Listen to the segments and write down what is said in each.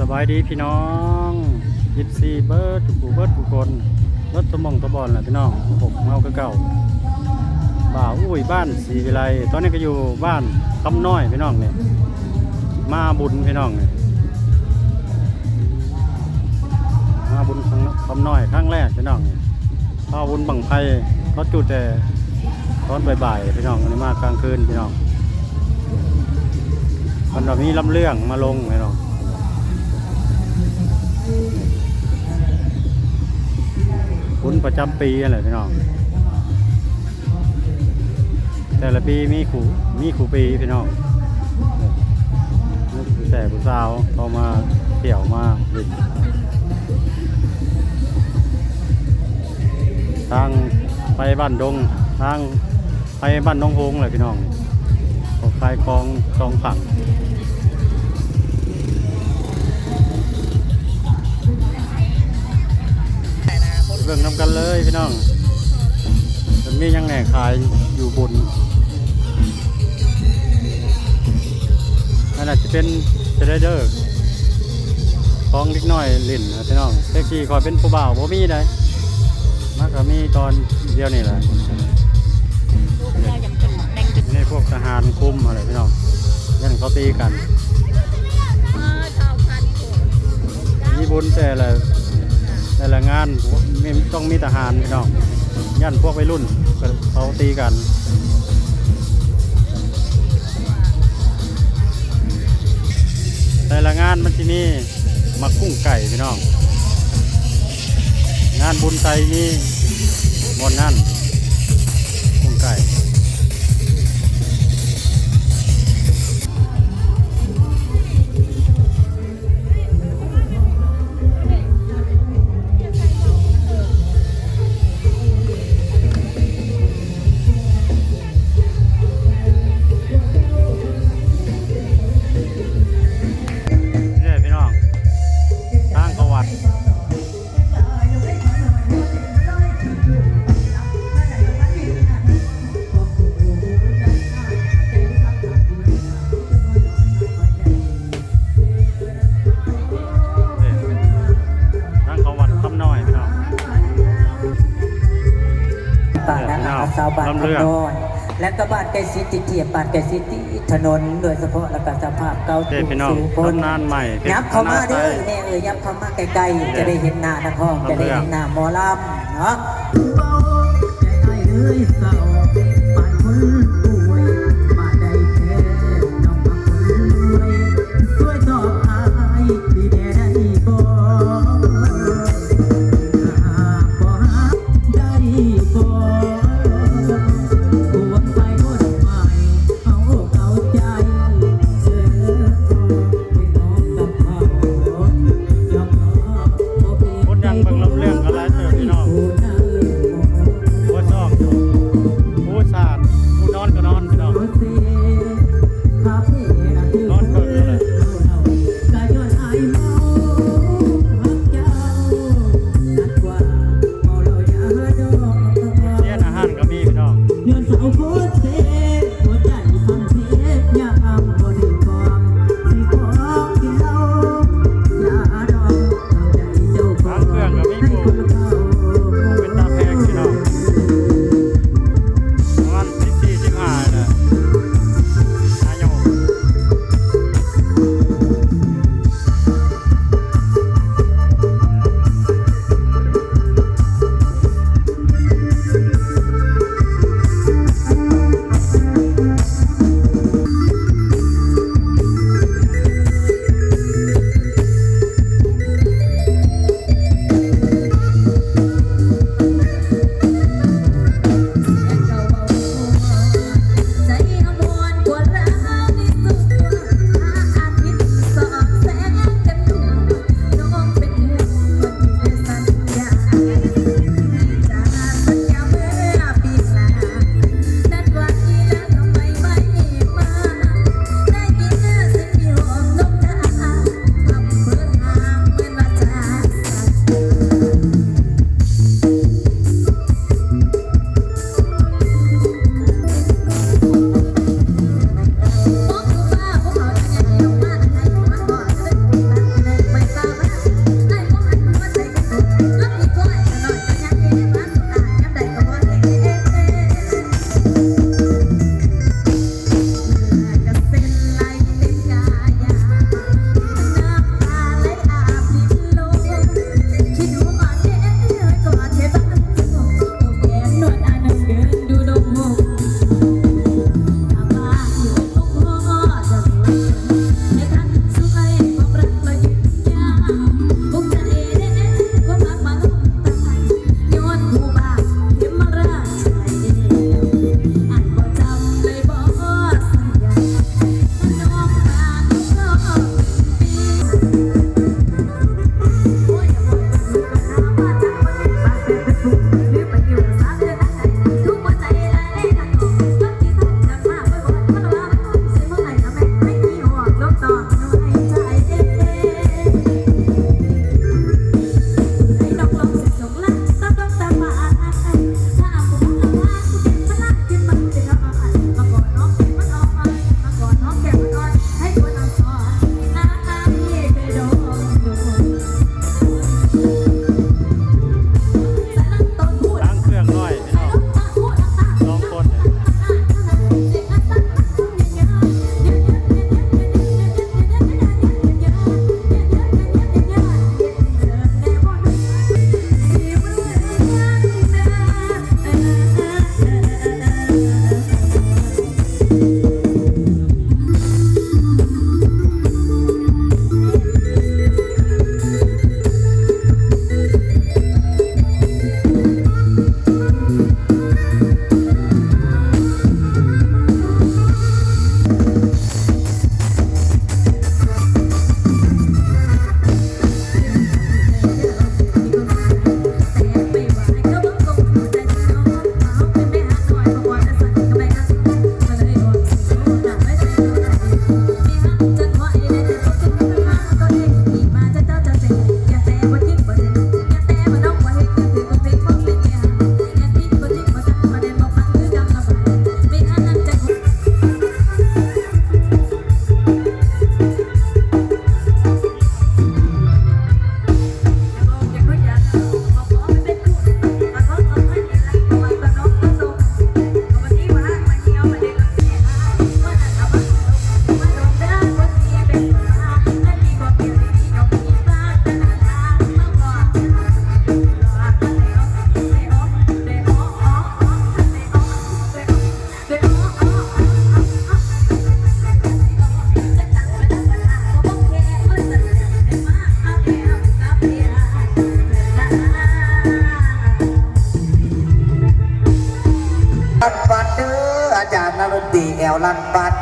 สบายดีพี่น้องยิปซีเบิร์ดกผู้เบิร์ดทุกคนรถตะมองตะบอลแหละพี่น้องผมเมาเก่าบ่าวอุ้ยบ้านสีวิไลตอนนี้ก็อยู่บ้านคำน้อยพี่น้องเนี่ยมาบุญพี่น้องเนี่ยมาบุญครั้งคำน้อยครั้งแรกพี่น้องเนี่ยพาบุญบังไพเขาจุดแต่ตอนบ่ายๆพี่น้องอันนี้มากลางคืนพี่น้องมันแบบมีลำเรื่องมาลงพี่น้อง บุญประจำปีอะไรพี่น้อง แต่ละปีมีขู่มีขู่ปีพี่น้องแต่ผู้สาวเขามาเที่ยวมาดินทางไปบ้านดงทางไปบ้านน้องโฮงเลยพี่น้องออกคลายคลองคลองผัก บิ่งนำกันเลยพี่น้องมันมีหยังแหน่ขายอยู่บุญนั่นอาจจะเป็นเทรเดอร์ของเล็กน้อยลิ่นนะพี่น้องแท็กซี่คอยเป็นผู้บ่าวบ่มีได้มากก็มีตอนเดียวนี่แหละนี่พวกทหารคุมอะไรพี่น้องยันเขาตีกันมีบุญแต่ละ แต่ละงานมีต้องมีทหารพี่น้องย่านพวกวัยรุ่นเขาตีกันแต่ละงานมันที่นี่มากุ้งไก่พี่น้อง งานบุญไทยนี่บนนั่นกุ้งไก่ เรื่องคำน้อยและก็บ้านไก่ซิตี้เทียบบ้านไก่ซิตี้ถนนโดยเฉพาะและก็สภาพเก่าเด้พี่น้องสูงพ้นตำนานใหม่ยับเข้ามาเด้อเป็นแน่เอ้ยยับเข้ามาใกล้ๆจะได้เห็นหน้านักร้องจะได้เห็นหน้าหมอลำเนาะ บัดเด้ออาจารย์นรตีแอวลันบัด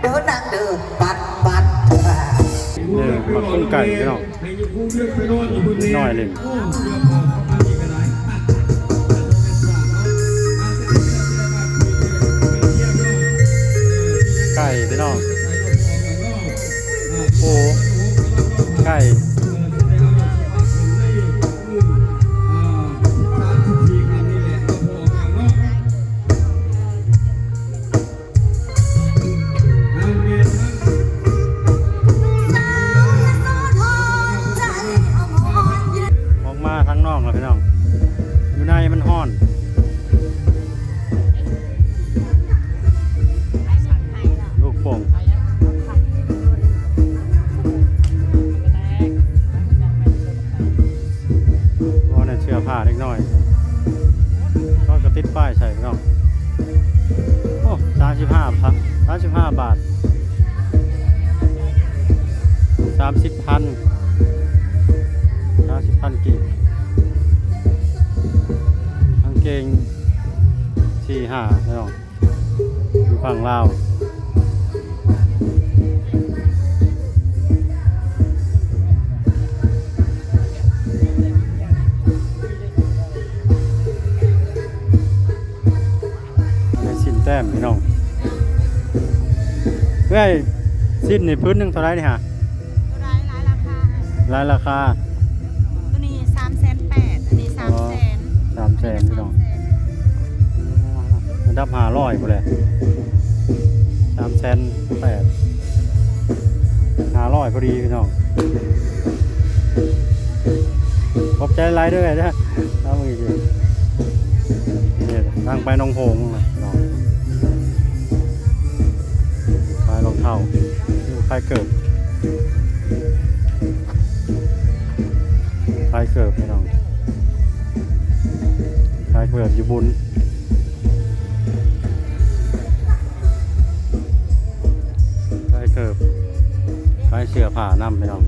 เด้อนางเด้อบัดบัดเนี่ยมาต้มไก่พี่น้องน้อยเลยไก่พี่น้อง อยู่ในมันห้อนลูกโป่งว่าเนี่ยเชื่อผ้าเล็กน้อย ก็กระติดป้ายใส่พี่น้องโอ้สามสิบห้าพันสามสิบห้าบาทสามสิบพันสามสิบพันกีบ เกงสี่ห้าพี่น้องอยู่ฝั่งลาวในสินแต้มพี่น้องเฮ้ยสิ้นในพื้นหนึ่งเท่าไรนี่ฮะตัวร้ายร้ายราคารายราคา สามแสนพี่น้องมันดับหาร้อยหมดเลยสามแสนแปดหาร้อยพอดีพี่น้องขอบใจไลายด้วยนะเอามือจริงเนี่ยทางไปหน้องโหงนะน้องขายรองเท้าขายเกิบขายเกิบพี่น้อง เหมือนอยู่บนใกล้เกิบใกล้เสือผ่านำไปน้อง